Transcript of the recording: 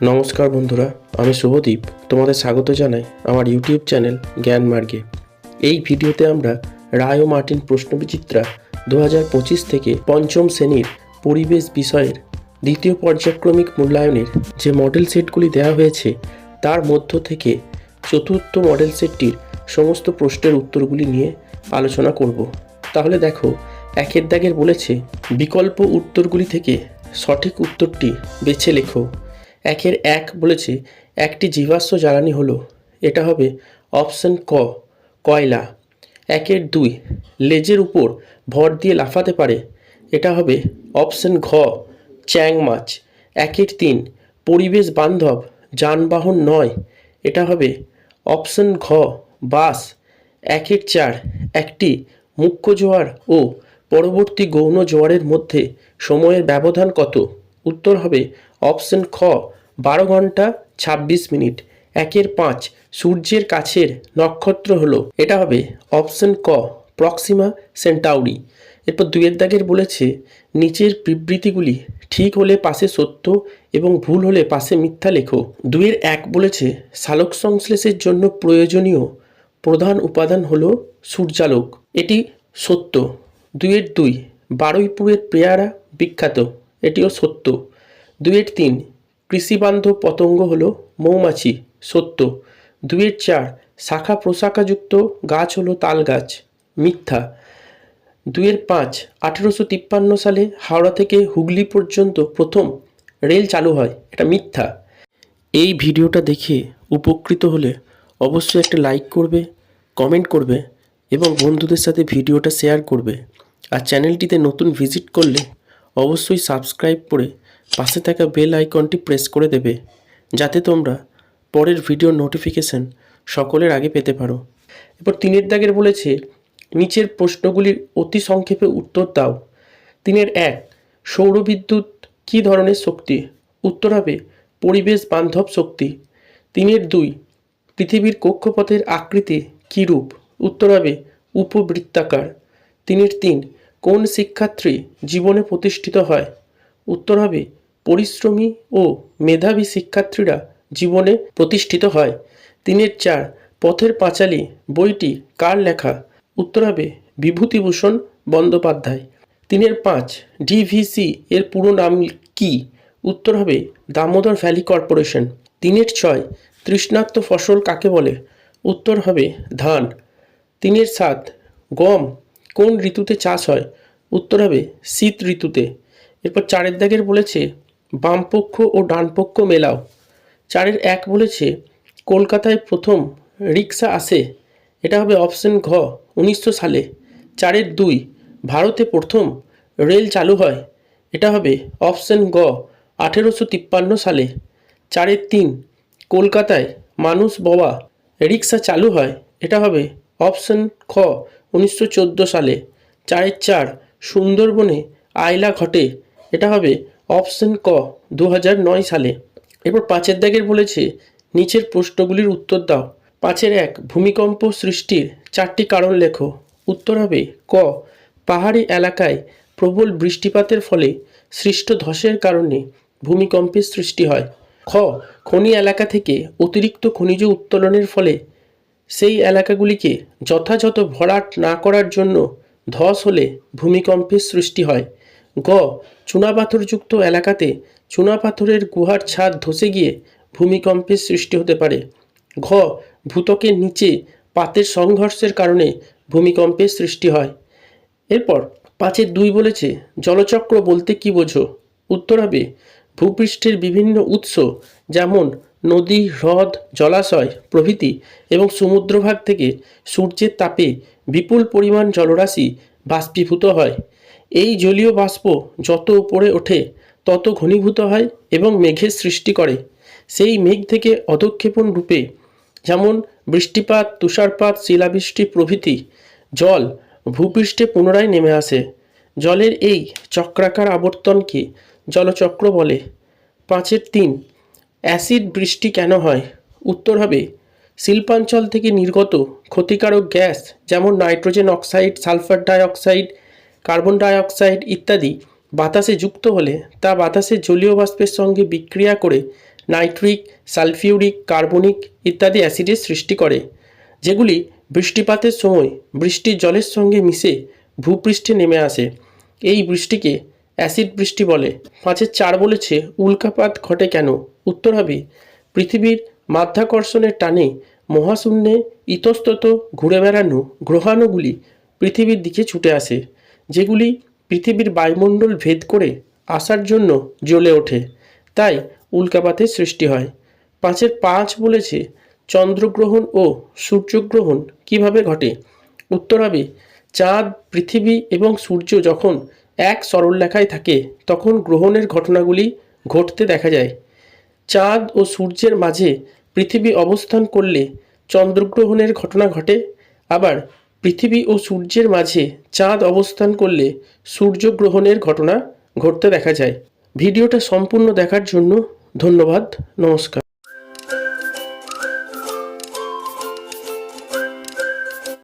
নমস্কার বন্ধুরা, আমি শুভদীপ। তোমাদের স্বাগত জানাই আমার ইউটিউব চ্যানেল জ্ঞান মার্গে। এই ভিডিওতে আমরা রায় ও মার্টিন প্রশ্নবিচিত্রা দু হাজার পঁচিশ থেকে পঞ্চম শ্রেণির পরিবেশ বিষয়ের দ্বিতীয় পর্যায়ক্রমিক মূল্যায়নের যে মডেল সেটগুলি দেওয়া হয়েছে, তার মধ্য থেকে চতুর্থ মডেল সেটটির সমস্ত প্রশ্নের উত্তরগুলি নিয়ে আলোচনা করব। তাহলে দেখো, একের দাগের বলেছে, বিকল্প উত্তরগুলি থেকে সঠিক উত্তরটি বেছে লেখো। একের এক বলেছে, একটি জীবাশ্ম জ্বালানি হলো। এটা হবে অপশন ক, কয়লা। একের দুই, লেজের উপর ভর দিয়ে লাফাতে পারে। এটা হবে অপশন ঘ, চ্যাং মাছ। একের তিন, পরিবেশ বান্ধব, যানবাহন নয়। এটা হবে অপশন ঘ, বাস। একের চার, একটি মুখ্য জোয়ার ও পরবর্তী গৌণ জোয়ারের মধ্যে সময়ের ব্যবধান কত? উত্তর হবে অপশন খ বারো ঘণ্টা ছাব্বিশ মিনিট, একের পাঁচ, সূর্যের কাছের নক্ষত্র হলো। এটা হবে অপশন ক, প্রক্সিমা সেন্টাউরি। এরপর দুয়ের দাগের বলেছে, নিচের বিবৃতিগুলি ঠিক হলে পাশে সত্য এবং ভুল হলে পাশে মিথ্যা লেখো। দুয়ের এক বলেছে, সালোক সংশ্লেষের জন্য প্রয়োজনীয় প্রধান উপাদান হল সূর্যালোক। এটি সত্য। দুয়ের দুই বারুইপুরের পেয়ারা বিখ্যাত। এটিও সত্য। দুয়ের তিন কৃষিবান্ধব পতঙ্গ হল মৌমাছি, সত্য। দুয়ের চার, শাখা প্রশাখাযুক্ত গাছ হলো তাল গাছ, মিথ্যা। দুয়ের পাঁচ, আঠেরোশো তিপ্পান্ন সালে হাওড়া থেকে হুগলি পর্যন্ত প্রথম রেল চালু হয়, এটা মিথ্যা। এই ভিডিওটা দেখে উপকৃত হলে অবশ্যই একটা লাইক করবে, কমেন্ট করবে এবং বন্ধুদের সাথে ভিডিওটা শেয়ার করবে। আর চ্যানেলটিতে নতুন ভিজিট করলে অবশ্যই সাবস্ক্রাইব করে পাশে থাকা বেল আইকনটি প্রেস করে দেবে, যাতে তোমরা পরের ভিডিও নোটিফিকেশন সকলের আগে পেতে পারো। এরপর তিনের দাগের বলেছে, নিচের প্রশ্নগুলির অতি সংক্ষেপে উত্তর দাও। তিনের এক, সৌরবিদ্যুৎ কী ধরনের শক্তি? উত্তর হবে, পরিবেশ বান্ধব শক্তি। তিনের দুই, পৃথিবীর কক্ষপথের আকৃতি কী রূপ? উত্তর হবে, উপবৃত্তাকার। তিনের তিন, কোন শিক্ষার্থী জীবনে প্রতিষ্ঠিত হয়? উত্তর হবে পরিশ্রমী ও মেধাবী শিক্ষার্থীরা জীবনে প্রতিষ্ঠিত হয়। তিনের চার, পথের পাঁচালী বইটি কার লেখা? উত্তর হবে বিভূতিভূষণ বন্দ্যোপাধ্যায়। তিনের পাঁচ, ডিভিসি এর পুরো নাম কি? উত্তর হবে দামোদর ভ্যালি কর্পোরেশন। তিনের ছয়, তৃষ্ণার্ত ফসল কাকে বলে? উত্তর হবে ধান। তিনের সাত, গম কোন ঋতুতে চাষ হয়? উত্তর হবে শীত ঋতুতে। এরপর চারের দাগের বলেছে বামপক্ষ ও ডানপক্ষ মেলাও। চারের এক বলেছে, কলকাতায় প্রথম রিক্সা আসে। এটা হবে অপশন ঘ, উনিশশো সালে। চারের দুই, ভারতে প্রথম রেল চালু হয়। এটা হবে অপশন গ, আঠেরোশো তিপ্পান্ন সালে। চারের তিন, কলকাতায় মানুষ বওয়া রিক্সা চালু হয়। এটা হবে অপশন খ, উনিশশো চোদ্দ সালে। চারের চার, সুন্দরবনে আয়লা ঘটে। এটা হবে অপশন ক দু সালে। এরপর পাঁচের দাগের বলেছে, নিচের প্রশ্নগুলির উত্তর দাও। পাঁচের এক, ভূমিকম্প সৃষ্টির চারটি কারণ লেখো। উত্তর হবে ক, পাহাড়ি এলাকায় প্রবল বৃষ্টিপাতের ফলে সৃষ্ট ধসের কারণে ভূমিকম্পের সৃষ্টি হয়। খ, খনি এলাকা থেকে অতিরিক্ত খনিজ উত্তোলনের ফলে সেই এলাকাগুলিকে যথাযথ ভরাট না করার জন্য ধস হলে ভূমিকম্পের সৃষ্টি হয়। গ চুনাপাথরযুক্ত এলাকাতে চুনাপাথরের গুহার ছাদ ধসে গিয়ে ভূমিকম্পের সৃষ্টি হতে পারে। ঘ ভূতকের নিচে পাতের সংঘর্ষের কারণে ভূমিকম্পের সৃষ্টি হয়। এরপর পাঁচের দুই বলেছে, জলচক্র বলতে কি বোঝো? উত্তর হবে, ভূপৃষ্ঠের বিভিন্ন উৎস যেমন নদী, হ্রদ, জলাশয়, প্রভৃতি এবং সমুদ্রভাগ থেকে সূর্যের তাপে বিপুল পরিমাণ জলরাশি বাষ্পীভূত হয়। এই জলীয় বাষ্প যত উপরে ওঠে, তত ঘনীভূত হয় এবং মেঘের সৃষ্টি করে। সেই মেঘ থেকে অধক্ষেপণ রূপে যেমন বৃষ্টিপাত, তুষারপাত, শিলাবৃষ্টি প্রভৃতি জল ভূপৃষ্ঠে পুনরায় নেমে আসে। জলের এই চক্রাকার আবর্তনকে জলচক্র বলে। পাঁচের তিন, অ্যাসিড বৃষ্টি কেন হয়? উত্তর হবে, শিল্পাঞ্চল থেকে নির্গত ক্ষতিকারক গ্যাস যেমন nitrogen oxide, sulphur dioxide carbon dioxide ইত্যাদি বাতাসে যুক্ত হলে তা বাতাসে জলীয় বাষ্পের সঙ্গে বিক্রিয়া করে নাইট্রিক, সালফিউরিক, কার্বনিক ইত্যাদি অ্যাসিডের সৃষ্টি করে, যেগুলি বৃষ্টিপাতের সময় বৃষ্টির জলের সঙ্গে মিশে ভূপৃষ্ঠে নেমে আসে। এই বৃষ্টিকে অ্যাসিড বৃষ্টি বলে। পাঁচের চার বলেছে, উল্কাপাত ঘটে কেন? উত্তর হবে, পৃথিবীর মাধ্যাকর্ষণের টানে মহাশূন্যে ইতস্তত ঘুরে বেড়ানো গ্রহাণুগুলি পৃথিবীর দিকে ছুটে আসে। যেগুলি পৃথিবীর বায়ুমণ্ডল ভেদ করে আসার জন্য জ্বলে ওঠে, তাই উল্কাপাতের সৃষ্টি হয়। পাঁচের পাঁচ বলেছে, চন্দ্রগ্রহণ ও সূর্যগ্রহণ কীভাবে ঘটে? উত্তর হবে, চাঁদ, পৃথিবী এবং সূর্য যখন এক সরলরেখায় থাকে, তখন গ্রহণের ঘটনাগুলি ঘটতে দেখা যায়। চাঁদ ও সূর্যের মাঝে পৃথিবী অবস্থান করলে চন্দ্রগ্রহণের ঘটনা ঘটে, আবার পৃথিবী ও সূর্যের মাঝে চাঁদ অবস্থান করলে সূর্যগ্রহণের ঘটনা ঘটতে দেখা যায়। ভিডিওটা সম্পূর্ণ দেখার জন্য ধন্যবাদ, নমস্কার।